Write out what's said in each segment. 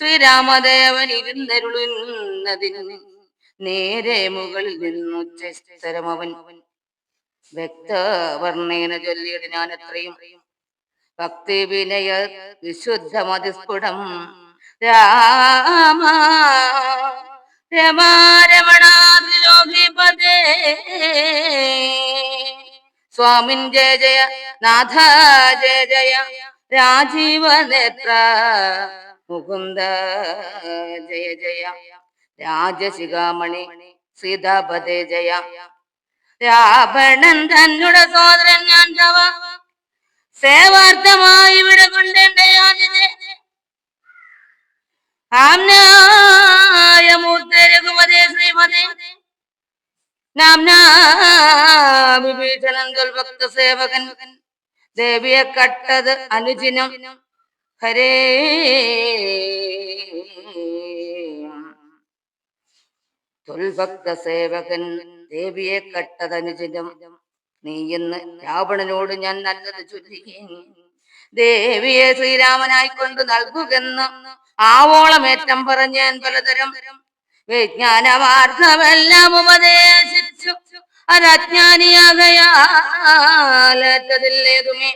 ശ്രീരാമദേവൻ ഇരുന്നരുളുന്നതിന് നേരെ മുകളിൽ നിന്നു അവൻ വ്യക്തവർണേന ചൊല്ലിയത് ഞാൻ എത്രയും ഭക്തി വിനയ വിശുദ്ധ മതിസ്ഫുടം രാമ രമാരമണാതിലോകിപദേ സ്വാമിൻ ജയ ജയ നാഥ ജയ ജയ രാജീവ നേത്ര. മുകുന്ദ. ജയ ജയ. രാജശിഖാമണി. സീതാപതേ ജയ. രാവണൻ തന്നുടെ സോദരൻ ഞാൻ ചവ സേവാർത്ഥമായി ഇവിടെ കൊണ്ടേണ്ട ഭക്ത സേവകൻ. ദേവിയെ കട്ടത് അനുജിനം. ഹരേ തുൽഭക്ത സേവകൻ ദേവിയെ കട്ടതനുചിതം നീ എന്ന് രാവണനോട് ഞാൻ നല്ലത് ചൊല്ലുകയും ദേവിയെ ശ്രീരാമനായിക്കൊണ്ട് നൽകുകെന്ന് ആവോളമേറ്റം പറഞ്ഞ് ഞാൻ പലതരം വിജ്ഞാനമാർഗമെല്ലാം ഉപദേശിച്ചു. അരജ്ഞാനിയാകയാലേറ്റതില്ലേതുമേ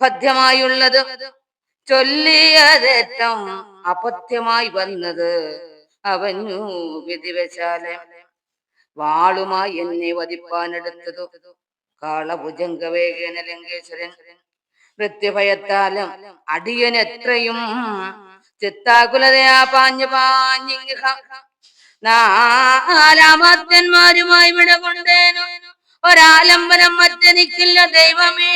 പദ്യമായുള്ളത് ചൊല്ലിയതേറ്റം അപഥ്യമായി വന്നത് അവനു വിധിവശാലെ വാളുമായി എന്നെ വധിപ്പാനെടുത്തതു. കാളഭുജംഗവേഗേന ലങ്കേശ്വരൻ മൃത്യുഭയത്താലും അടിയൻ എത്രയും ചിത്താകുലതയാ പാഞ്ഞു പാഞ്ഞിങ്ങ നാലാമത്തന്മാരുമായി വിട കൊണ്ടേനു ഒരാലംബനം മറ്റെനിക്കില്ല ദൈവമേ.